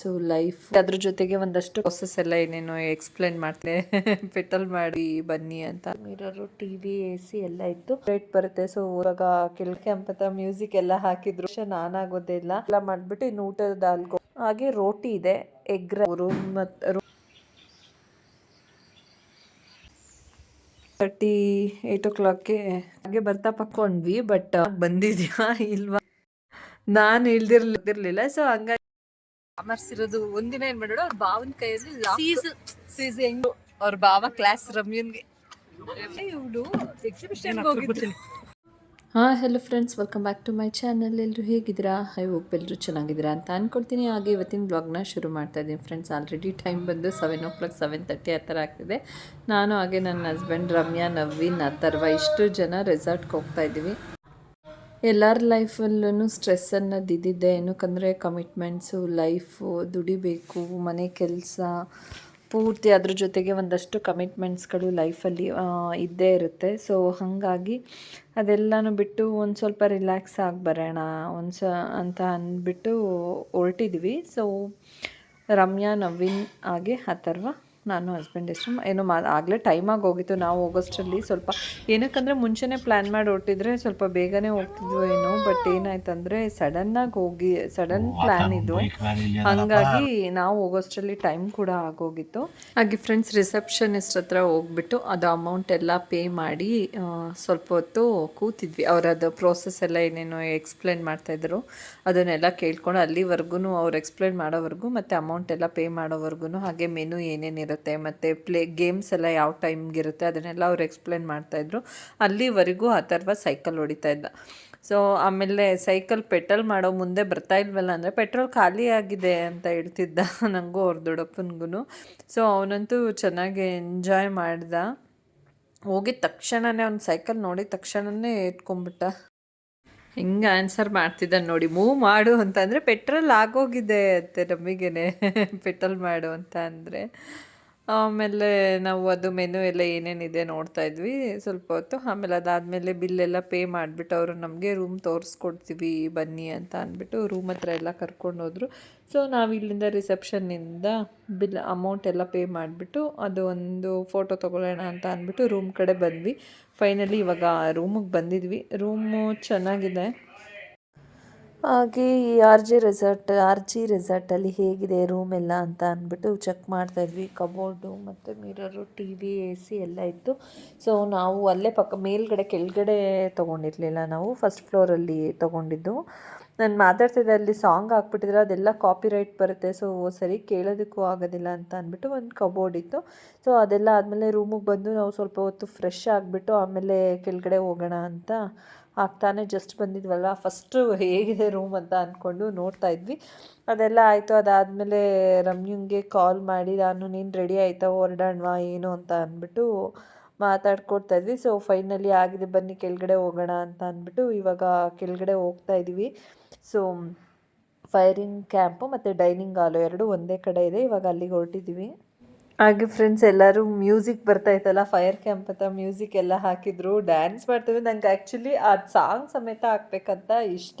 So life ಅದ್ರ ಜೊತೆಗೆ ಒಂದಷ್ಟು ಪ್ರೊಸೆಸ್ ಎಲ್ಲ ಏನೇನೋ ಎಕ್ಸ್ಪ್ಲೇನ್ ಮಾಡ್ತಾರೆ ಪೆಟಲ್ ಮಾಡಿ, ಬನ್ನಿ ಅಂತ. ಮಿರರು ಟಿವಿ ಎ ಸಿ ಎಲ್ಲ ಇತ್ತು. ರೇಟ್ ಬರುತ್ತೆ ಸೊ ಇವಾಗ ಕೆಳಕ್ಕೆ ಅಂತ ಮ್ಯೂಸಿಕ್ ಎಲ್ಲ ಹಾಕಿದ್ರು. ನಾನ್ ಆಗೋದೇ ಇಲ್ಲ. ಎಲ್ಲ ಮಾಡ್ಬಿಟ್ಟು ಇನ್ನು ಊಟದ ಅಲ್ಕೋ ಹಾಗೆ ರೋಟಿ ಇದೆ. ಎಗ್ ರೂಮ್ ಮತ್ತು ತರ್ಟಿ ಏಟ್ ಓ ಕ್ಲಾಕ್ಗೆ ಹಾಗೆ ಬರ್ತಾ ಪಕ್ಕೊಂಡ್ವಿ ಬಟ್ ಬಂದಿದ್ಯಾ, ಇಲ್ವಾ? ನಾನು ಇಳ್ದಿರ್ಲಿಲ್ಲ ಸೊ ಹಂಗಾಗಿ ಕಾಮರ್ಸ್ ಇರೋದು ಒಂದಿನ ಏನ್ ಮಾಡೋಣ ಅವ್ರ ಬಾವನ್ ಕೈಯಲ್ಲಿ ಸೀಸ್ ಸೀಸ್ ಹೆಂಗು ಅವ್ರ ಬಾವ ಕ್ಲಾಸ್ ರಮ್ಯನ್ಗೆ. ಇವಳು ಎಕ್ಸಿಬಿಷನ್ ಹೋಗಿದ್ದೀನಿ ಹಾಂ hello friends welcome back to my channel ಎಲ್ಲರೂ ಹೇಗಿದ್ದೀರಾ? ಐ ಹೋಪ್ ಎಲ್ಲರೂ ಚೆನ್ನಾಗಿದ್ದೀರಾ ಅಂತ ಅಂದ್ಕೊಳ್ತೀನಿ ಹಾಗೆ ಇವತ್ತಿನ ಬ್ಲಾಗ್ನ ಶುರು ಮಾಡ್ತಾ ಇದ್ದೀನಿ ಫ್ರೆಂಡ್ಸ್ ಆಲ್ರೆಡಿ ಟೈಮ್ ಬಂದು seven o'clock seven thirty ಆ ಥರ ಆಗ್ತಿದೆ. ನಾನು ಹಾಗೆ ನನ್ನ ಹಸ್ಬೆಂಡ್ ರಮ್ಯಾ ನವೀನ್ ಅಥರ್ವ ಇಷ್ಟು ಜನ ರೆಸಾರ್ಟ್ಗೆ ಹೋಗ್ತಾ ಇದ್ದೀವಿ. ಎಲ್ಲರ ಲೈಫಲ್ಲೂ ಸ್ಟ್ರೆಸ್ ಅನ್ನೋದು ಇದ್ದಿದ್ದೆ ಏನಕ್ಕಂದರೆ ಕಮಿಟ್ಮೆಂಟ್ಸು, ಲೈಫು, ದುಡಿಬೇಕು, ಮನೆ ಕೆಲಸ, ಪೂರ್ತಿ ಅದ್ರ ಜೊತೆಗೆ ಒಂದಷ್ಟು ಕಮಿಟ್ಮೆಂಟ್ಸ್ಗಳು ಲೈಫಲ್ಲಿ ಇದ್ದೇ ಇರುತ್ತೆ. ಸೊ, ಹಾಗಾಗಿ ಅದೆಲ್ಲನೂ ಬಿಟ್ಟು ಒಂದು ಸ್ವಲ್ಪ ರಿಲ್ಯಾಕ್ಸ್ ಆಗಿ ಬರೋಣ ಒಂದು ಸ ಅಂತ ಅಂದ್ಬಿಟ್ಟು ಹೊರಟಿದ್ವಿ. ಸೊ, ರಮ್ಯಾ, ನವೀನ್ ಹಾಗೆ ಅಥರ್ವ ನಾನು ಹಸ್ಬೆಂಡ್ ಎಷ್ಟು ಏನೋ ಮಾ ಆಗಲೇ ಆಗಿ ಹೋಗಿತ್ತು. ನಾವು ಹೋಗೋಷ್ಟರಲ್ಲಿ ಸ್ವಲ್ಪ ಏನಕ್ಕಂದರೆ ಮುಂಚೆನೇ ಪ್ಲ್ಯಾನ್ ಮಾಡಿ ಹೊರಟಿದ್ರೆ ಸ್ವಲ್ಪ ಬೇಗನೆ ಹೋಗ್ತಿದ್ವು ಏನೋ ಬಟ್ ಏನಾಯ್ತಂದರೆ ಸಡನ್ನಾಗಿ ಹೋಗಿ ಸಡನ್ ಪ್ಲ್ಯಾನ್ ಇದು. ಹಂಗಾಗಿ ನಾವು ಹೋಗೋಷ್ಟರಲ್ಲಿ ಟೈಮ್ ಕೂಡ ಆಗೋಗಿತ್ತು ಹಾಗೆ ಫ್ರೆಂಡ್ಸ್ ರಿಸೆಪ್ಷನಿಸ್ಟ್ ಹತ್ರ ಹೋಗ್ಬಿಟ್ಟು ಅದು ಅಮೌಂಟ್ ಎಲ್ಲ ಪೇ ಮಾಡಿ ಸ್ವಲ್ಪ ಹೊತ್ತು ಕೂತಿದ್ವಿ. ಅವರದು ಪ್ರೋಸೆಸ್ ಎಲ್ಲ ಏನೇನೋ ಎಕ್ಸ್ಪ್ಲೇನ್ ಮಾಡ್ತಾಯಿದ್ರು ಅದನ್ನೆಲ್ಲ ಕೇಳ್ಕೊಂಡು ಅಲ್ಲಿವರೆಗೂ ಅವ್ರು ಎಕ್ಸ್ಪ್ಲೇನ್ ಮಾಡೋವರೆಗೂ ಮತ್ತು ಅಮೌಂಟ್ ಎಲ್ಲ ಪೇ ಮಾಡೋವರೆಗೂ ಹಾಗೆ ಮೆನು ಏನೇನಿರುತ್ತೆ ಮತ್ತು ಪ್ಲೇ ಗೇಮ್ಸ್ ಎಲ್ಲ ಯಾವ ಟೈಮ್ಗೆ ಇರುತ್ತೆ ಅದನ್ನೆಲ್ಲ ಅವ್ರು ಎಕ್ಸ್ಪ್ಲೇನ್ ಮಾಡ್ತಾಯಿದ್ರು ಅಲ್ಲಿವರೆಗೂ ಆ ಥರ ಸೈಕಲ್ ಹೊಡಿತಾ ಇದ್ದ. ಸೊ ಆಮೇಲೆ ಸೈಕಲ್ ಪೆಟ್ರೋಲ್ ಮಾಡೋ ಮುಂದೆ ಬರ್ತಾ ಇಲ್ವಲ್ಲ ಅಂದರೆ ಪೆಟ್ರೋಲ್ ಖಾಲಿ ಆಗಿದೆ ಅಂತ ಹೇಳ್ತಿದ್ದ ನನಗೂ ಅವ್ರ ದೊಡ್ಡಪ್ಪನಿಗೂ ಸೊ ಅವನಂತೂ ಚೆನ್ನಾಗಿ ಎಂಜಾಯ್ ಮಾಡ್ದ. ಹೋಗಿದ ತಕ್ಷಣನೇ ಅವ್ನು ಸೈಕಲ್ ನೋಡಿದ ತಕ್ಷಣನೇ ಎತ್ಕೊಂಡ್ಬಿಟ್ಟ. ಹಿಂಗೆ ಆನ್ಸರ್ ಮಾಡ್ತಿದ್ದ ನೋಡಿ ಮೂವ್ ಮಾಡು ಅಂತಂದರೆ ಪೆಟ್ರೋಲ್ ಆಗೋಗಿದೆ ಅಂತೆ ನಮಗೇನೆ. ಪೆಟ್ರೋಲ್ ಮಾಡು ಅಂತ. ಅಂದರೆ ಆಮೇಲೆ ನಾವು ಅದು ಮೆನು ಎಲ್ಲ ಏನೇನಿದೆ ನೋಡ್ತಾ ಇದ್ವಿ. ಸ್ವಲ್ಪ ಹೊತ್ತು ಆಮೇಲೆ ಅದಾದಮೇಲೆ ಬಿಲ್ಲೆಲ್ಲ ಪೇ ಮಾಡಿಬಿಟ್ಟು ಅವರು ನಮಗೆ ರೂಮ್ ತೋರಿಸ್ಕೊಡ್ತೀವಿ, ಬನ್ನಿ ಅಂತ ಅಂದ್ಬಿಟ್ಟು ರೂಮ್ ಹತ್ರ ಎಲ್ಲ ಕರ್ಕೊಂಡು ಹೋದರು. ಸೊ ನಾವು ಇಲ್ಲಿಂದ ರಿಸೆಪ್ಷನ್ನಿಂದ ಬಿಲ್ ಅಮೌಂಟ್ ಎಲ್ಲ ಪೇ ಮಾಡಿಬಿಟ್ಟು ಅದು ಒಂದು ಫೋಟೋ ತೊಗೊಳ್ಳೋಣ ಅಂತ ಅಂದ್ಬಿಟ್ಟು ರೂಮ್ ಕಡೆ ಬಂದ್ವಿ. ಫೈನಲಿ ಇವಾಗ ರೂಮಿಗೆ ಬಂದಿದ್ವಿ. ರೂಮು ಚೆನ್ನಾಗಿದೆ. ಹಾಗೆ ಈ R G resort R G ರೆಸಾರ್ಟಲ್ಲಿ ಹೇಗಿದೆ ರೂಮ್ ಎಲ್ಲ ಅಂತ ಅಂದ್ಬಿಟ್ಟು ಚೆಕ್ ಮಾಡ್ತಾ ಇದ್ವಿ. ಕಬೋರ್ಡು ಮತ್ತು mirror T V A C ಎಲ್ಲ ಇತ್ತು. ಸೊ ನಾವು ಅಲ್ಲೇ ಪಕ್ಕ ಮೇಲ್ಗಡೆ, ಕೆಳಗಡೆ ತೊಗೊಂಡಿರಲಿಲ್ಲ ನಾವು. ಫಸ್ಟ್ ಫ್ಲೋರಲ್ಲಿ ತೊಗೊಂಡಿದ್ದು. ನಾನು ಮಾತಾಡ್ತಿದ್ದೆ, ಅಲ್ಲಿ ಸಾಂಗ್ ಹಾಕ್ಬಿಟ್ಟಿದ್ರೆ ಅದೆಲ್ಲ ಕಾಪಿ ರೈಟ್ ಬರುತ್ತೆ ಸೊ ಸರಿ ಕೇಳೋದಕ್ಕೂ ಆಗೋದಿಲ್ಲ ಅಂತ ಅಂದ್ಬಿಟ್ಟು ಒಂದು ಕಬೋರ್ಡ್ ಇತ್ತು. ಸೊ ಅದೆಲ್ಲ ಆದಮೇಲೆ ರೂಮಿಗೆ ಬಂದು ನಾವು ಸ್ವಲ್ಪ ಹೊತ್ತು ಫ್ರೆಶ್ ಆಗಿಬಿಟ್ಟು ಆಮೇಲೆ ಕೆಳಗಡೆ ಹೋಗೋಣ ಅಂತ ಆಗ್ತಾನೆ ಜಸ್ಟ್ ಬಂದಿದ್ವಲ್ಲ ಫಸ್ಟು ಹೇಗಿದೆ ರೂಮ್ ಅಂತ ಅಂದ್ಕೊಂಡು ನೋಡ್ತಾ ಇದ್ವಿ. ಅದೆಲ್ಲ ಆಯಿತು, ಅದಾದಮೇಲೆ ರಮ್ಯುಂಗೆ ಕಾಲ್ ಮಾಡಿ, ನಾನು ನೀನು ರೆಡಿ ಆಯಿತಾ? ಹೊರಡೋಣವಾ? ಏನು? ಅಂತ ಅಂದ್ಬಿಟ್ಟು ಮಾತಾಡ್ಕೊಡ್ತಾ ಇದ್ವಿ. ಸೊ ಫೈನಲಿ ಆಗಿದೆ, ಬನ್ನಿ ಕೆಳಗಡೆ ಹೋಗೋಣ ಅಂತ ಅಂದ್ಬಿಟ್ಟು ಇವಾಗ ಕೆಳಗಡೆ ಹೋಗ್ತಾ ಇದ್ದೀವಿ. ಸೊ ಫೈರಿಂಗ್ ಕ್ಯಾಂಪು ಮತ್ತು ಡೈನಿಂಗ್ ಹಾಲು ಎರಡು ಒಂದೇ ಕಡೆ ಇದೆ. ಇವಾಗ ಅಲ್ಲಿಗೆ ಹೊರಟಿದ್ದೀವಿ. ಹಾಗೆ ಫ್ರೆಂಡ್ಸ್ ಎಲ್ಲರೂ ಮ್ಯೂಸಿಕ್ ಬರ್ತಾ ಇತ್ತಲ್ಲ ಫೈರ್ ಕ್ಯಾಂಪ್ ಅಂತ ಮ್ಯೂಸಿಕ್ ಎಲ್ಲ ಹಾಕಿದ್ರು ಡ್ಯಾನ್ಸ್ ಮಾಡ್ತೀವಿ ನಂಗೆ ಆ್ಯಕ್ಚುಲಿ ಆ ಸಾಂಗ್ ಸಮೇತ ಹಾಕ್ಬೇಕಂತ ಇಷ್ಟ.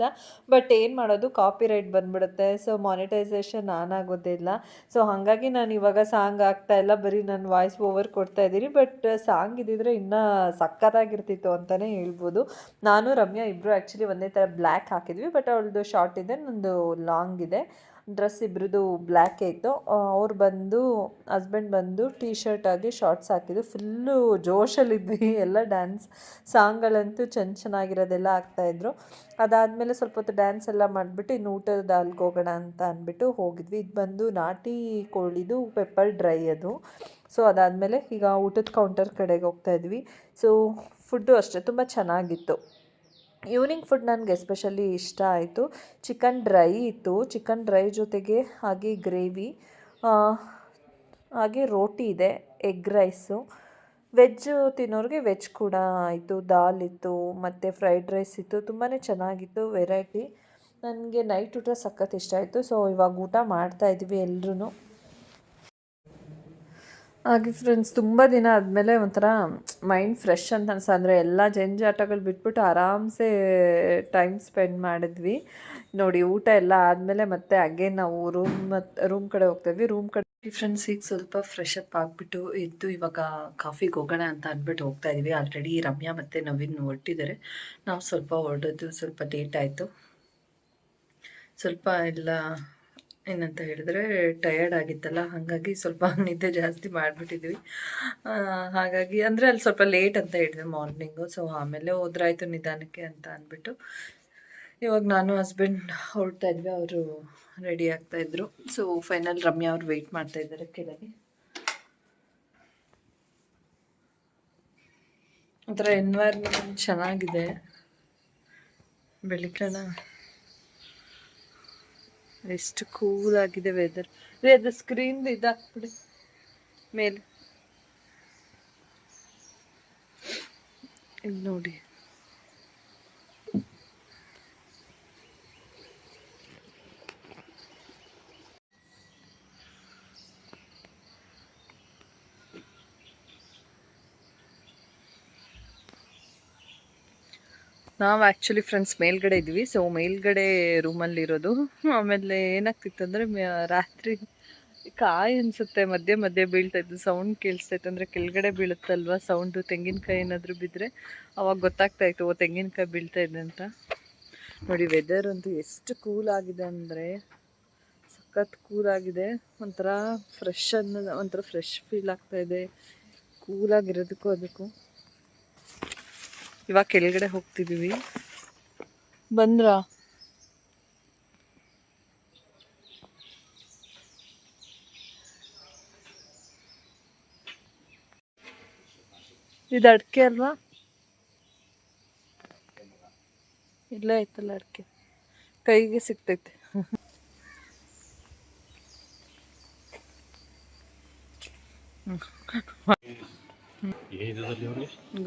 ಬಟ್ ಏನು ಮಾಡೋದು ಕಾಪಿ ರೈಟ್ ಬಂದ್ಬಿಡುತ್ತೆ ಸೊ ಮಾನಿಟೈಸೇಷನ್ ಆನ್ ಆಗೋದಿಲ್ಲ ಸೊ ಹಾಗಾಗಿ ನಾನು ಇವಾಗ ಸಾಂಗ್ ಹಾಕ್ತಾ ಇಲ್ಲ. ಬರೀ ನಾನು ವಾಯ್ಸ್ ಓವರ್ ಕೊಡ್ತಾ ಇದ್ದೀನಿ. ಬಟ್ ಸಾಂಗ್ ಇದ್ದಿದ್ರೆ ಇನ್ನೂ ಸಕ್ಕತ್ತಾಗಿರ್ತಿತ್ತು ಅಂತಲೇ ಹೇಳ್ಬೋದು. ನಾನು, ರಮ್ಯಾ ಇಬ್ಬರು ಆ್ಯಕ್ಚುಲಿ ಒಂದೇ ಥರ ಬ್ಲ್ಯಾಕ್ ಹಾಕಿದ್ವಿ. ಬಟ್ ಅವಳದು ಶಾರ್ಟ್ ಇದೆ, ನಂದು ಲಾಂಗ್ ಇದೆ. ಡ್ರೆಸ್ ಇಬ್ಬರದು ಬ್ಲ್ಯಾಕ್ ಇತ್ತು ಅವ್ರು ಬಂದು, ಹಸ್ಬೆಂಡ್ ಬಂದು ಟೀ ಶರ್ಟ್ ಆಗಿ ಶಾರ್ಟ್ಸ್ ಹಾಕಿದ್ದು ಫುಲ್ಲು ಜೋಶಲ್ಲಿದ್ವಿ. ಎಲ್ಲ ಡ್ಯಾನ್ಸ್ ಸಾಂಗ್ಗಳಂತೂ ಚೆನ್ನ ಚೆನ್ನಾಗಿರೋದೆಲ್ಲ ಆಗ್ತಾಯಿದ್ರು ಅದಾದಮೇಲೆ ಸ್ವಲ್ಪ ಹೊತ್ತು ಡ್ಯಾನ್ಸ್ ಎಲ್ಲ ಮಾಡಿಬಿಟ್ಟು, ಇನ್ನು ಊಟದ ಅಲ್ಲಿಗೆ ಹೋಗೋಣ ಅಂತ ಅಂದ್ಬಿಟ್ಟು ಹೋಗಿದ್ವಿ. ಇದು ಬಂದು ನಾಟಿ ಕೋಳಿದು ಪೆಪ್ಪರ್ ಡ್ರೈ ಅದು. ಸೊ, ಅದಾದಮೇಲೆ ಈಗ ಊಟದ ಕೌಂಟರ್ ಕಡೆಗೆ ಹೋಗ್ತಾಯಿದ್ವಿ ಸೊ, ಫುಡ್ಡು ಅಷ್ಟೇ. ತುಂಬ ಚೆನ್ನಾಗಿತ್ತು. ಈವ್ನಿಂಗ್ ಫುಡ್ ನನಗೆ ಎಸ್ಪೆಷಲಿ ಇಷ್ಟ ಆಯಿತು. ಚಿಕನ್ ಡ್ರೈ ಇತ್ತು. ಚಿಕನ್ ಡ್ರೈ ಜೊತೆಗೆ ಹಾಗೆ ಗ್ರೇವಿ ಹಾಗೆ ರೋಟಿ ಇದೆ ಎಗ್ ರೈಸು ವೆಜ್ ತಿನ್ನೋರಿಗೆ ವೆಜ್ ಕೂಡ ಆಯಿತು. ದಾಲ್ ಇತ್ತು, ಮತ್ತು ಫ್ರೈಡ್ ರೈಸ್ ಇತ್ತು. ತುಂಬಾ ಚೆನ್ನಾಗಿತ್ತು ವೆರೈಟಿ ನನಗೆ ನೈಟ್ ಊಟ ಸಖತ್ ಇಷ್ಟ ಆಯಿತು. ಸೊ ಇವಾಗ ಊಟ ಮಾಡ್ತಾ ಇದ್ವಿ ಎಲ್ರೂ ಹಾಗೆ ಫ್ರೆಂಡ್ಸ್ ತುಂಬ ದಿನ ಆದಮೇಲೆ ಒಂಥರ ಮೈಂಡ್ ಫ್ರೆಶ್ ಅಂತ ಅನ್ಸ, ಅಂದರೆ ಎಲ್ಲ ಜಂಜಾಟಗಳು ಬಿಟ್ಬಿಟ್ಟು ಆರಾಮ್ಸೆ ಟೈಮ್ ಸ್ಪೆಂಡ್ ಮಾಡಿದ್ವಿ. ನೋಡಿ, ಊಟ ಎಲ್ಲ ಆದಮೇಲೆ ಮತ್ತೆ ಅಗೇನ್ ನಾವು ರೂಮ್ ಮತ್ತು ರೂಮ್ ಕಡೆ ಹೋಗ್ತಾಯಿದ್ವಿ ರೂಮ್ ಕಡೆ ಫ್ರೆಂಡ್ಸ್ ಈಗ ಸ್ವಲ್ಪ ಫ್ರೆಶ್ ಅಪ್ ಆಗಿಬಿಟ್ಟು ಇದ್ದು ಇವಾಗ ಕಾಫಿಗೆ ಹೋಗೋಣ ಅಂತ ಅಂದ್ಬಿಟ್ಟು ಹೋಗ್ತಾ ಇದ್ದೀವಿ ಆಲ್ರೆಡಿ ರಮ್ಯಾ ಮತ್ತು ನವೀನ್ ಹೊರಟಿದ್ದಾರೆ. ನಾವು ಸ್ವಲ್ಪ ಹೊರಡೋದು ಸ್ವಲ್ಪ ಲೇಟ್ ಆಯಿತು. ಸ್ವಲ್ಪ ಎಲ್ಲ ಏನಂತ ಹೇಳಿದ್ರೆ ಟಯರ್ಡ್ ಆಗಿತ್ತಲ್ಲ, ಹಾಗಾಗಿ ಸ್ವಲ್ಪ ನಿದ್ದೆ ಜಾಸ್ತಿ ಮಾಡಿಬಿಟ್ಟಿದ್ವಿ. ಹಾಗಾಗಿ ಅಂದರೆ ಅಲ್ಲಿ ಸ್ವಲ್ಪ ಲೇಟ್ ಅಂತ ಹೇಳಿದ್ವಿ ಮಾರ್ನಿಂಗು ಸೊ ಆಮೇಲೆ ಹೋದ್ರಾಯ್ತು ನಿಧಾನಕ್ಕೆ ಅಂತ ಅಂದ್ಬಿಟ್ಟು. ಇವಾಗ ನಾನು ಹಸ್ಬೆಂಡ್ ಹೊರಡ್ತಾ ಇದ್ವಿ, ಅವರು ರೆಡಿ ಆಗ್ತಾ ಇದ್ರು. ಸೊ ಫೈನಲ್ ರಮ್ಯಾ ಅವ್ರು ವೆಯ್ಟ್ ಮಾಡ್ತಾ ಇದ್ದಾರೆ ಕೆಳಗೆ. ಒಂಥರ ಎನ್ವೈರ್ಮೆಂಟ್ ಚೆನ್ನಾಗಿದೆ. ಬೆಳಿಕಣ ಎಷ್ಟು ಕೂಲ್ ಆಗಿದೆ ವೆದರ್ ರೀ ಅದು ಸ್ಕ್ರೀನ್ ಇದಾಕ್ಬಿಡಿ ಮೇಲೆ. ಇಲ್ಲಿ ನೋಡಿ. ನಾವು ಆ್ಯಕ್ಚುಲಿ ಫ್ರೆಂಡ್ಸ್ ಮೇಲ್ಗಡೆ ಇದ್ವಿ ಸೊ ಮೇಲ್ಗಡೆ ರೂಮಲ್ಲಿರೋದು ಆಮೇಲೆ ಏನಾಗ್ತಿತ್ತು ಅಂದರೆ ರಾತ್ರಿ ಕಾಯಿ ಅನಿಸುತ್ತೆ, ಮಧ್ಯೆ ಮಧ್ಯೆ ಬೀಳ್ತಾ ಇದ್ದು ಸೌಂಡ್ ಕೇಳಿಸ್ತಾ ಇತ್ತು ಅಂದರೆ ಕೆಳಗಡೆ ಬೀಳುತ್ತಲ್ವ ಸೌಂಡು ತೆಂಗಿನಕಾಯಿ ಏನಾದರೂ ಬಿದ್ದರೆ ಅವಾಗ ಗೊತ್ತಾಗ್ತಾ ಇತ್ತು, ಓ, ತೆಂಗಿನಕಾಯಿ ಬೀಳ್ತಾ ಇದೆ ಅಂತ. ನೋಡಿ ವೆದರ್ ಅಂತೂ ಎಷ್ಟು ಕೂಲ್ ಆಗಿದೆ ಅಂದರೆ, ಸಖತ್ ಕೂಲ್ ಆಗಿದೆ. ಒಂಥರ ಫ್ರೆಶ್ ಅನ್ನೋದು, ಒಂಥರ ಫ್ರೆಶ್ ಫೀಲ್ ಆಗ್ತಾ ಇದೆ. ಕೂಲಾಗಿರೋದಕ್ಕೂ ಅದಕ್ಕೂ. ಇವಾಗ ಕೆಳಗಡೆ ಹೋಗ್ತಿದೀವಿ. ಬಂದ್ರ? ಇದು ಅಡಿಕೆ ಅಲ್ವಾ? ಇಲ್ಲ ಐತಲ್ಲ ಅಡಿಕೆ. ಕೈಗೆ ಸಿಗ್ತೈತೆ.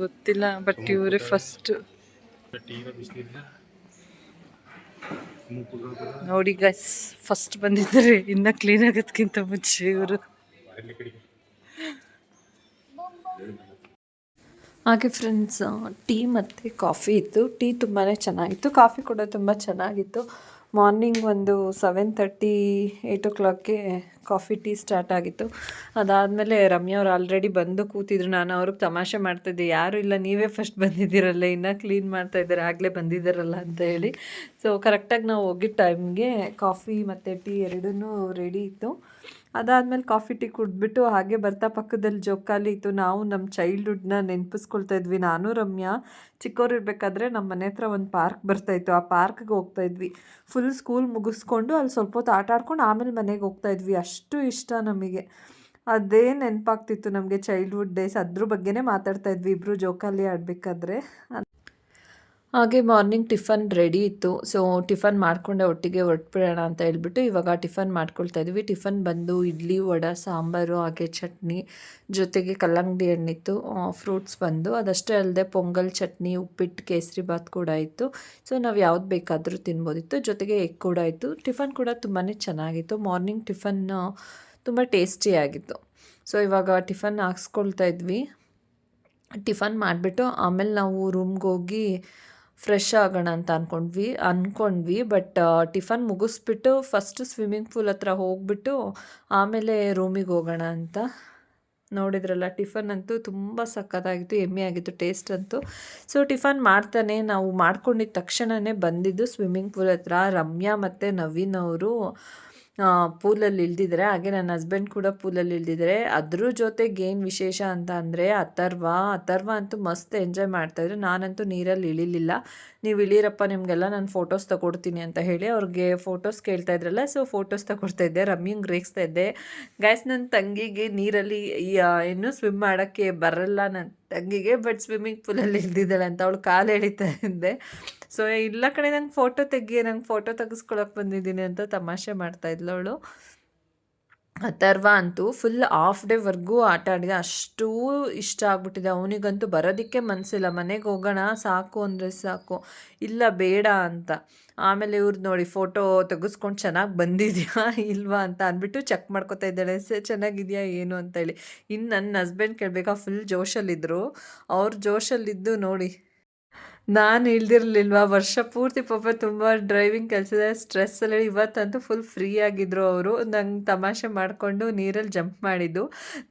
ಗೊತ್ತಿಲ್ಲ ಬಟ್ ಇವರೇ ಫಸ್ಟ್ ನೋಡಿ ಗೈಸ್ ಫಸ್ಟ್ ಬಂದಿದ್ದಾರೆ ಇನ್ನ ಕ್ಲೀನ್ ಆಗೋದಕ್ಕಿಂತ ಮುಂಚೆ ಇವರು. ಹಾಗೆ ಫ್ರೆಂಡ್ಸ್ ಟೀ ಮತ್ತು ಕಾಫಿ ಇತ್ತು. ಟೀ ತುಂಬಾ ಚೆನ್ನಾಗಿತ್ತು. ಕಾಫಿ ಕೂಡ ತುಂಬ ಚೆನ್ನಾಗಿತ್ತು. ಮಾರ್ನಿಂಗ್ ಒಂದು ಸೆವೆನ್ ತರ್ಟಿ ಏಯ್ಟ್ ಓ ಕ್ಲಾಕ್ಗೆ ಕಾಫಿ, ಟೀ ಸ್ಟಾರ್ಟ್ ಆಗಿತ್ತು. ಅದಾದಮೇಲೆ ಅವ್ರು ಆಲ್ರೆಡಿ ಬಂದು ಕೂತಿದ್ರು. ನಾನು ಅವ್ರಿಗೆ ತಮಾಷೆ ಮಾಡ್ತಾಯಿದ್ದೆ ಯಾರೂ ಇಲ್ಲ, ನೀವೇ ಫಸ್ಟ್ ಬಂದಿದ್ದೀರಲ್ಲ, ಇನ್ನೂ ಕ್ಲೀನ್ ಮಾಡ್ತಾ ಇದ್ದಾರೆ, ಆಗಲೇ ಬಂದಿದ್ದಾರಲ್ಲ ಅಂತ ಹೇಳಿ. ಸೊ ಕರೆಕ್ಟಾಗಿ ನಾವು ಹೋಗಿದ್ದ ಟೈಮ್ಗೆ ಕಾಫಿ ಮತ್ತು ಟೀ ಎರಡೂ ರೆಡಿ ಇತ್ತು. ಅದಾದಮೇಲೆ ಕಾಫಿ, ಟೀ ಕುಡಿದ್ಬಿಟ್ಟು ಹಾಗೆ ಬರ್ತಾ ಪಕ್ಕದಲ್ಲಿ ಜೋಕಾಲಿ ಇತ್ತು. ನಾವು ನಮ್ಮ ಚೈಲ್ಡ್ಹುಡ್ನ ನೆನಪಿಸ್ಕೊಳ್ತಾ ಇದ್ವಿ. ನಾನು, ರಮ್ಯಾ ಚಿಕ್ಕವರಿರ್ಬೇಕಾದ್ರೆ ನಮ್ಮ ಮನೆ ಹತ್ರ ಒಂದು ಪಾರ್ಕ್ ಬರ್ತಾಯಿತ್ತು ಆ ಪಾರ್ಕ್ಗೆ ಹೋಗ್ತಾ ಇದ್ವಿ. ಫುಲ್ ಸ್ಕೂಲ್ ಮುಗಿಸ್ಕೊಂಡು ಅಲ್ಲಿ ಸ್ವಲ್ಪ ಹೊತ್ತು ಆಟ ಆಡ್ಕೊಂಡು ಆಮೇಲೆ ಮನೆಗೆ ಹೋಗ್ತಾ ಇದ್ವಿ. ಅಷ್ಟು ಇಷ್ಟ ನಮಗೆ. ಅದೇ ನೆನಪಾಗ್ತಿತ್ತು ನಮಗೆ ಚೈಲ್ಡ್ಹುಡ್ ಡೇಸ್ ಅದ್ರ ಬಗ್ಗೆನೇ ಮಾತಾಡ್ತಾ ಇದ್ವಿ. ಇಬ್ಬರು ಜೋಕಾಲಿ ಆಡಬೇಕಾದ್ರೆ. ಹಾಗೆ ಮಾರ್ನಿಂಗ್ ಟಿಫನ್ ರೆಡಿ ಇತ್ತು. ಸೊ ಟಿಫನ್ ಮಾಡಿಕೊಂಡೆ ಒಟ್ಟಿಗೆ ಹೊರಟ್ಬಿಡೋಣ ಅಂತ ಹೇಳ್ಬಿಟ್ಟು ಇವಾಗ ಟಿಫನ್ ಮಾಡ್ಕೊಳ್ತಾ ಇದ್ವಿ. ಟಿಫನ್ ಬಂದು ಇಡ್ಲಿ, ವಡೆ, ಸಾಂಬಾರು, ಹಾಗೆ ಚಟ್ನಿ, ಜೊತೆಗೆ ಕಲ್ಲಂಗಡಿ ಹಣ್ಣಿತ್ತು ಫ್ರೂಟ್ಸ್ ಬಂದು. ಅದಷ್ಟೇ ಅಲ್ಲದೆ ಪೊಂಗಲ್ ಚಟ್ನಿ, ಉಪ್ಪಿಟ್ಟು, ಕೇಸರಿ ಬಾತ್ ಕೂಡ ಇತ್ತು. ಸೊ ನಾವು ಯಾವ್ದು ಬೇಕಾದರೂ ತಿನ್ಬೋದಿತ್ತು. ಜೊತೆಗೆ ಎಗ್ ಕೂಡ ಇತ್ತು. ಟಿಫನ್ ಕೂಡ ತುಂಬಾ ಚೆನ್ನಾಗಿತ್ತು. ಮಾರ್ನಿಂಗ್ ಟಿಫನ್ ತುಂಬ ಟೇಸ್ಟಿಯಾಗಿತ್ತು ಸೊ ಇವಾಗ ಟಿಫನ್ ಹಾಕ್ಸ್ಕೊಳ್ತಾ ಇದ್ವಿ. ಟಿಫನ್ ಮಾಡಿಬಿಟ್ಟು ಆಮೇಲೆ ನಾವು ರೂಮ್ಗೆ ಹೋಗಿ ಫ್ರೆಶ್ ಆಗೋಣ ಅಂತ ಅಂದ್ಕೊಂಡ್ವಿ ಅಂದ್ಕೊಂಡ್ವಿ ಬಟ್ ಟಿಫನ್ ಮುಗಿಸ್ಬಿಟ್ಟು ಫಸ್ಟ್ ಸ್ವಿಮ್ಮಿಂಗ್ ಪೂಲ್ ಹತ್ರ ಹೋಗ್ಬಿಟ್ಟು ಆಮೇಲೆ ರೂಮಿಗೆ ಹೋಗೋಣ ಅಂತ. ನೋಡಿದ್ರಲ್ಲ, ಟಿಫನ್ ಅಂತೂ ತುಂಬ ಸಖತ್ತಾಗಿತ್ತು ಎಮ್ಮೆ ಆಗಿತ್ತು ಟೇಸ್ಟ್ ಅಂತೂ. ಸೊ ಟಿಫನ್ ಮಾಡ್ತಾನೆ. ನಾವು ಮಾಡ್ಕೊಂಡಿದ್ದ ತಕ್ಷಣವೇ ಬಂದಿದ್ದು ಸ್ವಿಮ್ಮಿಂಗ್ ಪೂಲ್ ಹತ್ರ. ರಮ್ಯಾ ಮತ್ತು ನವೀನ್ ಅವರು ಪೂಲಲ್ಲಿ ಇಳ್ದಿದ್ದಾರೆ ಹಾಗೆ ನನ್ನ ಹಸ್ಬೆಂಡ್ ಕೂಡ ಪೂಲಲ್ಲಿ ಇಳ್ದಿದ್ದಾರೆ ಅದ್ರ ಜೊತೆಗೆ ಏನು ವಿಶೇಷ ಅಂತ ಅಂದರೆ, ಅಥರ್ವ. ಅಥರ್ವ ಅಂತೂ ಮಸ್ತ್ ಎಂಜಾಯ್ ಮಾಡ್ತಾಯಿದ್ರು ನಾನಂತೂ ನೀರಲ್ಲಿ ಇಳಿಲಿಲ್ಲ. ನೀವು ಇಳೀರಪ್ಪ, ನಿಮಗೆಲ್ಲ ನಾನು ಫೋಟೋಸ್ ತಗೊಡ್ತೀನಿ ಅಂತ ಹೇಳಿ ಅವ್ರಿಗೆ ಫೋಟೋಸ್ ಕೇಳ್ತಾ ಇದ್ರಲ್ಲ ಸೊ ಫೋಟೋಸ್ ತಗೊಡ್ತಾ ಇದ್ದೆ ರಮ್ಮಿಂಗ್ ರೇಗಿಸ್ತಾ ಇದ್ದೆ. ಗ್ಯಾಸ್ ನನ್ನ ತಂಗಿಗೆ ನೀರಲ್ಲಿ ಇನ್ನೂ ಸ್ವಿಮ್ ಮಾಡೋಕ್ಕೆ ಬರಲ್ಲ ನನ್ನ ತಂಗಿಗೆ ಬಟ್ ಸ್ವಿಮ್ಮಿಂಗ್ ಪೂಲಲ್ಲಿ ಇದ್ದಿದ್ದಾಳೆ ಅಂತ ಅವಳು ಕಾಲು ಎಳಿತಾ ಇದ್ದೆ. ಸೊ ಇಲ್ಲ ಕಡೆ ನಂಗೆ ಫೋಟೋ ತೆಗಿ ನಂಗೆ ಫೋಟೋ ತೆಗೆಸ್ಕೊಳಕ್ಕೆ ಬಂದಿದ್ದೀನಿ ಅಂತ ತಮಾಷೆ ಮಾಡ್ತಾ ಇದ್ಲು ಅವಳು. ಅಥರ್ವ ಅಂತೂ ಫುಲ್ ಹಾಫ್ ಡೇವರೆಗೂ ಆಟ ಆಡಿದೆ. ಅಷ್ಟೂ ಇಷ್ಟ ಆಗ್ಬಿಟ್ಟಿದೆ. ಅವನಿಗಂತೂ ಬರೋದಕ್ಕೆ ಮನಸ್ಸಿಲ್ಲ ಮನೆಗೆ ಹೋಗೋಣ, ಸಾಕು ಅಂದರೆ ಸಾಕು. ಇಲ್ಲ, ಬೇಡ ಅಂತ. ಆಮೇಲೆ ಇವ್ರದ್ದು ನೋಡಿ ಫೋಟೋ ತೆಗೆಸ್ಕೊಂಡು ಚೆನ್ನಾಗಿ ಬಂದಿದೆಯಾ, ಇಲ್ವಾ ಅಂತ ಅಂದ್ಬಿಟ್ಟು ಚೆಕ್ ಮಾಡ್ಕೊತಾ ಇದ್ದಾಳೆ. ಸೆ, ಚೆನ್ನಾಗಿದೆಯಾ, ಏನು? ಅಂತೇಳಿ ಇನ್ನು ನನ್ನ ಹಸ್ಬೆಂಡ್ ಕೇಳಬೇಕಾ ಫುಲ್ ಜೋಶಲ್ಲಿದ್ದರು ಅವ್ರ ಜೋಶಲ್ಲಿದ್ದು ನೋಡಿ ನಾನು ಇಳ್ದಿರ್ಲಿಲ್ವಾ ವರ್ಷ ಪೂರ್ತಿ ಪಾಪ ತುಂಬ ಡ್ರೈವಿಂಗ್ ಕೆಲಸದ ಸ್ಟ್ರೆಸ್ಸಲ್ಲಿ ಇವತ್ತಂತೂ ಫುಲ್ ಫ್ರೀ ಆಗಿದ್ರು ಅವರು. ನಂಗೆ ತಮಾಷೆ ಮಾಡಿಕೊಂಡು ನೀರಲ್ಲಿ ಜಂಪ್ ಮಾಡಿದ್ದು.